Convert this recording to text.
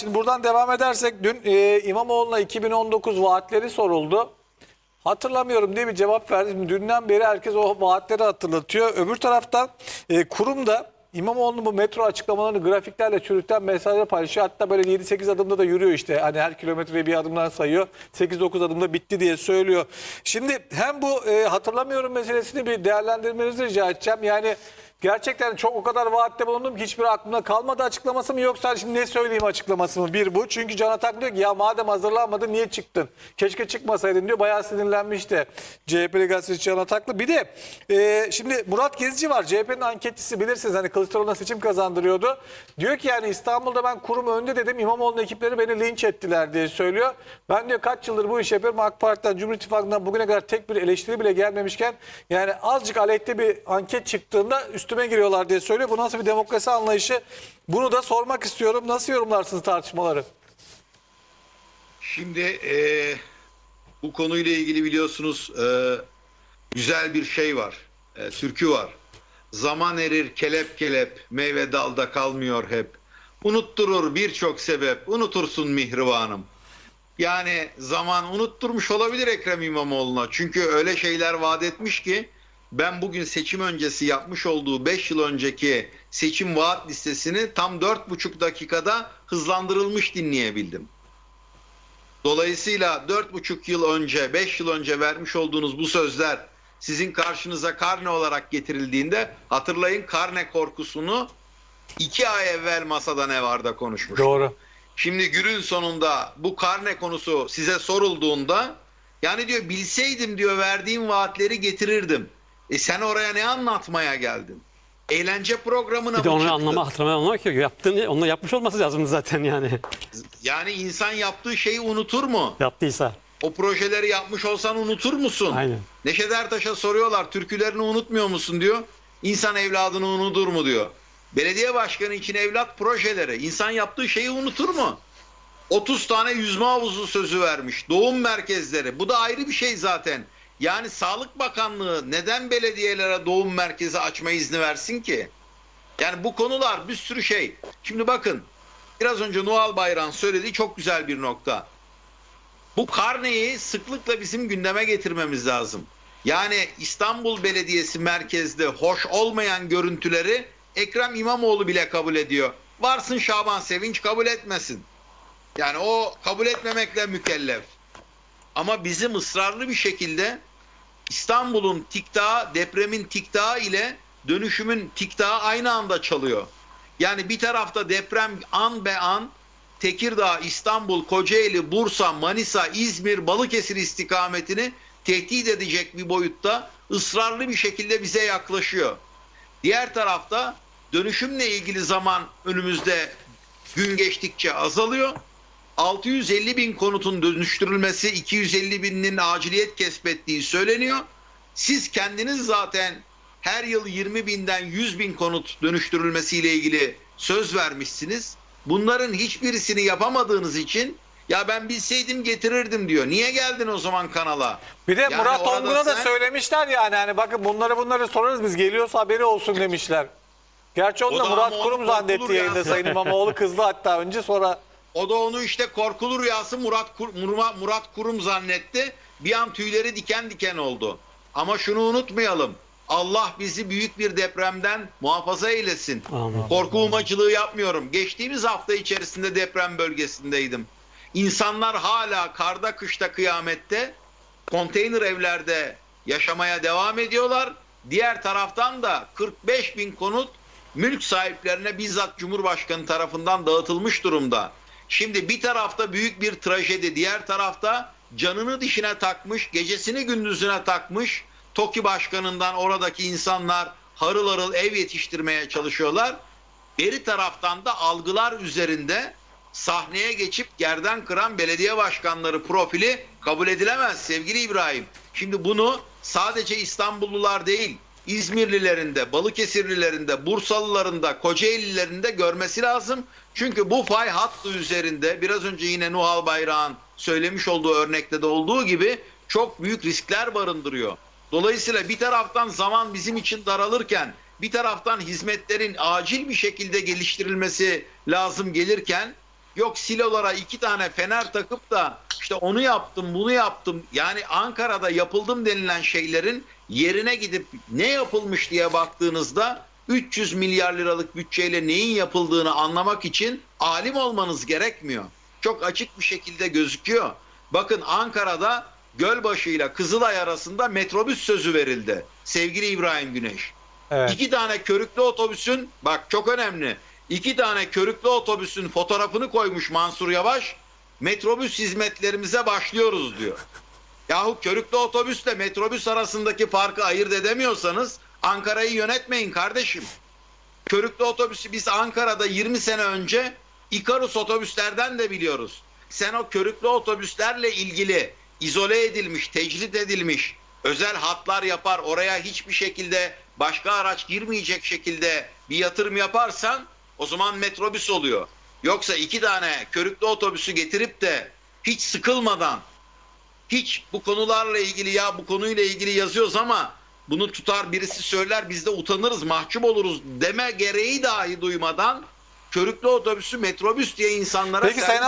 Şimdi buradan devam edersek dün e, İmamoğlu'na 2019 vaatleri soruldu. Hatırlamıyorum diye bir cevap verdi. Dünden beri herkes o vaatleri hatırlatıyor. Öbür taraftan e, kurum da İmamoğlu'nun bu metro açıklamalarını grafiklerle çürükten mesajlar paylaşıyor. Hatta böyle 7-8 adımda da yürüyor işte. Hani her kilometreyi bir adımdan sayıyor. 8-9 adımda bitti diye söylüyor. Şimdi hem bu e, hatırlamıyorum meselesini bir değerlendirmenizi rica edeceğim. Yani Gerçekten çok o kadar vaatte bulundum ki hiçbir aklımda kalmadı açıklaması mı yoksa şimdi ne söyleyeyim açıklaması mı? Bir bu. Çünkü Can Atak diyor ki ya madem hazırlanmadın niye çıktın? Keşke çıkmasaydın diyor. Bayağı sinirlenmişti CHP'li gazeteci Can Ataklı. Bir de e, şimdi Murat Gezici var. CHP'nin anketçisi bilirsiniz hani Kılıçdaroğlu'na seçim kazandırıyordu. Diyor ki yani İstanbul'da ben kurum önde dedim. İmamoğlu'nun ekipleri beni linç ettiler diye söylüyor. Ben diyor kaç yıldır bu işi yapıyorum. AK Parti'den, Cumhur İttifakı'ndan bugüne kadar tek bir eleştiri bile gelmemişken yani azıcık aleyhte bir anket çıktığında üstüme giriyorlar diye söylüyor. Bu nasıl bir demokrasi anlayışı? Bunu da sormak istiyorum. Nasıl yorumlarsınız tartışmaları? Şimdi e, bu konuyla ilgili biliyorsunuz e, güzel bir şey var. E, türkü var. Zaman erir kelep kelep, meyve dalda kalmıyor hep. Unutturur birçok sebep, unutursun mihribanım. Yani zaman unutturmuş olabilir Ekrem İmamoğlu'na. Çünkü öyle şeyler vaat etmiş ki ben bugün seçim öncesi yapmış olduğu 5 yıl önceki seçim vaat listesini tam 4,5 dakikada hızlandırılmış dinleyebildim. Dolayısıyla 4,5 yıl önce, 5 yıl önce vermiş olduğunuz bu sözler sizin karşınıza karne olarak getirildiğinde hatırlayın karne korkusunu 2 ay evvel masada ne var da konuşmuş. Doğru. Şimdi günün sonunda bu karne konusu size sorulduğunda yani diyor bilseydim diyor verdiğim vaatleri getirirdim. E sen oraya ne anlatmaya geldin? Eğlence programına Bir de mı onu çıktın? anlama hatırlamaya anlamak ki yaptığını onunla yapmış olması lazımdı zaten yani. Yani insan yaptığı şeyi unutur mu? Yaptıysa. O projeleri yapmış olsan unutur musun? Aynen. Neşet Ertaş'a soruyorlar türkülerini unutmuyor musun diyor. İnsan evladını unutur mu diyor. Belediye başkanı için evlat projeleri. insan yaptığı şeyi unutur mu? 30 tane yüzme havuzu sözü vermiş. Doğum merkezleri. Bu da ayrı bir şey zaten. Yani Sağlık Bakanlığı neden belediyelere doğum merkezi açma izni versin ki? Yani bu konular bir sürü şey. Şimdi bakın biraz önce Noel Bayram söylediği çok güzel bir nokta. Bu karneyi sıklıkla bizim gündeme getirmemiz lazım. Yani İstanbul Belediyesi merkezde hoş olmayan görüntüleri Ekrem İmamoğlu bile kabul ediyor. Varsın Şaban Sevinç kabul etmesin. Yani o kabul etmemekle mükellef. Ama bizim ısrarlı bir şekilde İstanbul'un tiktağı, depremin tiktağı ile dönüşümün tiktağı aynı anda çalıyor. Yani bir tarafta deprem an be an Tekirdağ, İstanbul, Kocaeli, Bursa, Manisa, İzmir, Balıkesir istikametini tehdit edecek bir boyutta ısrarlı bir şekilde bize yaklaşıyor. Diğer tarafta dönüşümle ilgili zaman önümüzde gün geçtikçe azalıyor. 650 bin konutun dönüştürülmesi 250 binin aciliyet kesbettiği söyleniyor. Siz kendiniz zaten her yıl 20 binden 100 bin konut dönüştürülmesiyle ilgili söz vermişsiniz. Bunların hiçbirisini yapamadığınız için ya ben bilseydim getirirdim diyor. Niye geldin o zaman kanala? Bir de Yani Murat Ongun'a da sen- söylemişler yani hani bakın bunları bunları sorarız biz geliyorsa haberi olsun demişler. Gerçi onu da da Murat Kurum zannetti yayında ya. Sayın İmamoğlu kızdı hatta önce sonra O da onu işte korkulu rüyası Murat Kur- Murat Kurum zannetti. Bir an tüyleri diken diken oldu. Ama şunu unutmayalım. Allah bizi büyük bir depremden muhafaza eylesin. Amin. Korku umacılığı yapmıyorum. Geçtiğimiz hafta içerisinde deprem bölgesindeydim. İnsanlar hala karda kışta kıyamette konteyner evlerde yaşamaya devam ediyorlar. Diğer taraftan da 45 bin konut mülk sahiplerine bizzat Cumhurbaşkanı tarafından dağıtılmış durumda. Şimdi bir tarafta büyük bir trajedi, diğer tarafta canını dişine takmış, gecesini gündüzüne takmış TOKİ başkanından oradaki insanlar harıl harıl ev yetiştirmeye çalışıyorlar. Beri taraftan da algılar üzerinde sahneye geçip gerden kıran belediye başkanları profili kabul edilemez sevgili İbrahim. Şimdi bunu sadece İstanbullular değil, İzmirlilerin de, Balıkesirlilerin de, Bursalıların da, Kocaelilerin de görmesi lazım. Çünkü bu fay hattı üzerinde biraz önce yine Nuhal Bayrağ'ın söylemiş olduğu örnekte de olduğu gibi çok büyük riskler barındırıyor. Dolayısıyla bir taraftan zaman bizim için daralırken bir taraftan hizmetlerin acil bir şekilde geliştirilmesi lazım gelirken yok silolara iki tane fener takıp da işte onu yaptım bunu yaptım. Yani Ankara'da yapıldım denilen şeylerin yerine gidip ne yapılmış diye baktığınızda 300 milyar liralık bütçeyle neyin yapıldığını anlamak için alim olmanız gerekmiyor. Çok açık bir şekilde gözüküyor. Bakın Ankara'da Gölbaşı ile Kızılay arasında metrobüs sözü verildi. Sevgili İbrahim Güneş. Evet. İki tane körüklü otobüsün bak çok önemli. İki tane körüklü otobüsün fotoğrafını koymuş Mansur Yavaş. Metrobüs hizmetlerimize başlıyoruz diyor. Yahu körüklü otobüsle metrobüs arasındaki farkı ayırt edemiyorsanız Ankara'yı yönetmeyin kardeşim. Körüklü otobüsü biz Ankara'da 20 sene önce İkarus otobüslerden de biliyoruz. Sen o körüklü otobüslerle ilgili izole edilmiş, tecrit edilmiş özel hatlar yapar, oraya hiçbir şekilde başka araç girmeyecek şekilde bir yatırım yaparsan o zaman metrobüs oluyor. Yoksa iki tane körüklü otobüsü getirip de hiç sıkılmadan hiç bu konularla ilgili ya bu konuyla ilgili yazıyoruz ama bunu tutar birisi söyler biz de utanırız mahcup oluruz deme gereği dahi duymadan körüklü otobüsü metrobüs diye insanlara Peki